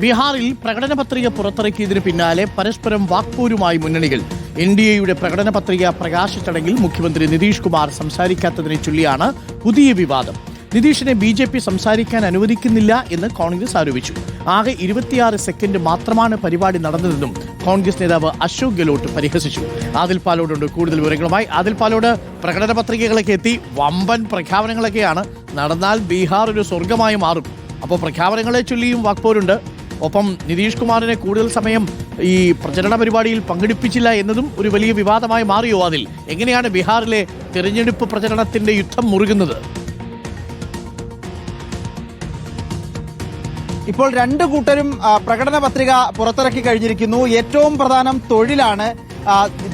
ബീഹാറിൽ പ്രകടന പത്രിക പുറത്തിറക്കിയതിന് പിന്നാലെ പരസ്പരം വാക്പോരുമായി മുന്നണികൾ. എൻ ഡി എയുടെ പ്രകടന പത്രിക പ്രകാശ ചടങ്ങിൽ മുഖ്യമന്ത്രി നിതീഷ് കുമാർ സംസാരിക്കാത്തതിനെ ചൊല്ലിയാണ് പുതിയ വിവാദം. നിതീഷിനെ ബി ജെ പി സംസാരിക്കാൻ അനുവദിക്കുന്നില്ല എന്ന് കോൺഗ്രസ് ആരോപിച്ചു. ആകെ ഇരുപത്തിയാറ് സെക്കൻഡ് മാത്രമാണ് പരിപാടി നടന്നതെന്നും കോൺഗ്രസ് നേതാവ് അശോക് ഗെലോട്ട് പരിഹസിച്ചു. ആദിൽ പാലോടുണ്ട് കൂടുതൽ വിവരങ്ങളുമായി. ആദിൽ പാലോട് പ്രകടന പത്രികകളൊക്കെ എത്തി. വമ്പൻ പ്രഖ്യാപനങ്ങളൊക്കെയാണ്. നടന്നാൽ ബീഹാർ ഒരു സ്വർഗമായി മാറും. അപ്പോൾ പ്രഖ്യാപനങ്ങളെ ചൊല്ലിയും വാക്പോരുണ്ട്. ഒപ്പം നിതീഷ് കുമാറിനെ കൂടുതൽ സമയം ഈ പ്രചരണ പരിപാടിയിൽ പങ്കെടുപ്പിച്ചില്ല എന്നതും ഒരു വലിയ വിവാദമായി മാറിയോ അതിൽ? എങ്ങനെയാണ് ബീഹാറിലെ തിരഞ്ഞെടുപ്പ് പ്രചരണത്തിന്റെ യുദ്ധം മുറുകുന്നത്? ഇപ്പോൾ രണ്ട് കൂട്ടരും പ്രകടന പത്രിക പുറത്തിറക്കി കഴിഞ്ഞിരിക്കുന്നു. ഏറ്റവും പ്രധാനം തൊഴിലാണ്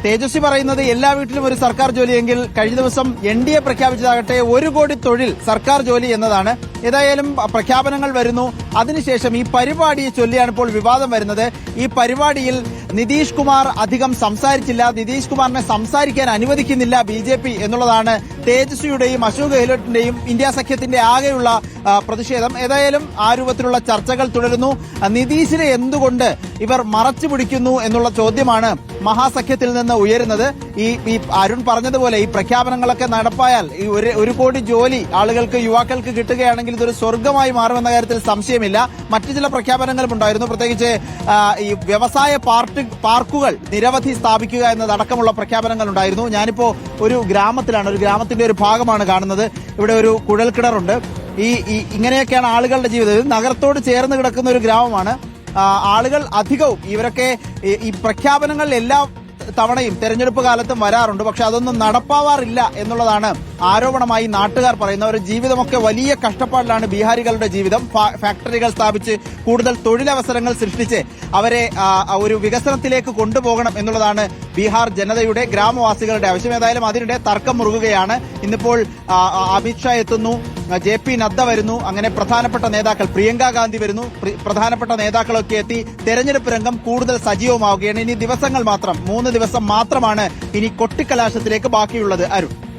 തേജസ്വി പറയുന്നത് എല്ലാ വീട്ടിലും ഒരു സർക്കാർ ജോലിയെങ്കിൽ കഴിഞ്ഞ ദിവസം എൻ ഡി എ പ്രഖ്യാപിച്ചതാകട്ടെ ഒരു കോടി തൊഴിൽ സർക്കാർ ജോലി എന്നതാണ്. ഏതായാലും പ്രഖ്യാപനങ്ങൾ വരുന്നു. അതിനുശേഷം ഈ പരിപാടിയെ ചൊല്ലിയാണ് ഇപ്പോൾ വിവാദം വരുന്നത്. ഈ പരിപാടിയിൽ നിതീഷ് കുമാർ അധികം സംസാരിച്ചില്ല. നിതീഷ് കുമാറിനെ സംസാരിക്കാൻ അനുവദിക്കുന്നില്ല ബി എന്നുള്ളതാണ് തേജസ്വിയുടെയും അശോക് ഗെഹ്ലോട്ടിന്റെയും ഇന്ത്യ സഖ്യത്തിന്റെ ആകെയുള്ള പ്രതിഷേധം. ഏതായാലും ആ രൂപത്തിലുള്ള ചർച്ചകൾ തുടരുന്നു. നിതീഷിനെ എന്തുകൊണ്ട് ഇവർ മറച്ചു പിടിക്കുന്നു എന്നുള്ള ചോദ്യമാണ് മഹാസഖ്യത്തിൽ നിന്ന് ഉയരുന്നത്. ഈ ഈ അരുൺ പറഞ്ഞതുപോലെ ഈ പ്രഖ്യാപനങ്ങളൊക്കെ നടപ്പായാൽ ഈ ഒരു കോടി ജോലി ആളുകൾക്ക് യുവാക്കൾക്ക് കിട്ടുകയാണെങ്കിൽ ഇതൊരു സ്വർഗമായി മാറുമെന്ന കാര്യത്തിൽ സംശയമില്ല. മറ്റു ചില പ്രഖ്യാപനങ്ങളും ഉണ്ടായിരുന്നു. പ്രത്യേകിച്ച് ഈ വ്യവസായ പാർക്ക് പാർക്കുകൾ നിരവധി സ്ഥാപിക്കുക എന്നതടക്കമുള്ള പ്രഖ്യാപനങ്ങൾ ഉണ്ടായിരുന്നു. ഞാനിപ്പോ ഒരു ഗ്രാമത്തിലാണ്. ഒരു ഗ്രാമത്തിന്റെ ഒരു ഭാഗമാണ് കാണുന്നത്. ഇവിടെ ഒരു കുഴൽക്കിണറുണ്ട് ഈ ഇങ്ങനെയൊക്കെയാണ് ആളുകളുടെ ജീവിതം. നഗരത്തോട് ചേർന്ന് കിടക്കുന്ന ഒരു ഗ്രാമമാണ്. ആളുകൾ അധികവും ഇവരൊക്കെ ഈ- പ്രഖ്യാപനങ്ങളിൽ എല്ലാ തവണയും തെരഞ്ഞെടുപ്പ് കാലത്തും വരാറുണ്ട്. പക്ഷെ അതൊന്നും നടപ്പാവാറില്ല എന്നുള്ളതാണ് ആരോപണമായി നാട്ടുകാർ പറയുന്നത് അവരുടെ ജീവിതമൊക്കെ വലിയ കഷ്ടപ്പാടിലാണ് ബീഹാരികളുടെ ജീവിതം. ഫാക്ടറികൾ സ്ഥാപിച്ച് കൂടുതൽ തൊഴിലവസരങ്ങൾ സൃഷ്ടിച്ച് അവരെ ഒരു വികസനത്തിലേക്ക് കൊണ്ടുപോകണം എന്നുള്ളതാണ് ബീഹാർ ജനതയുടെ ഗ്രാമവാസികളുടെ ആവശ്യം. ഏതായാലും അതിനിടെ തർക്കം മുറുകുകയാണ്. ഇന്നിപ്പോൾ അമിത്ഷാ എത്തുന്നു ജെ പി നദ്ദ വരുന്നു അങ്ങനെ പ്രധാനപ്പെട്ട നേതാക്കൾ പ്രിയങ്ക ഗാന്ധി വരുന്നു പ്രി- പ്രധാനപ്പെട്ട നേതാക്കളൊക്കെ എത്തി തെരഞ്ഞെടുപ്പ് രംഗം കൂടുതൽ സജീവമാവുകയാണ്. ഇനി ദിവസങ്ങൾ മാത്രം മൂന്ന് ദിവസം മാത്രമാണ് ഇനി കൊട്ടിക്കലാശത്തിലേക്ക് ബാക്കിയുള്ളത്. അരുൺ.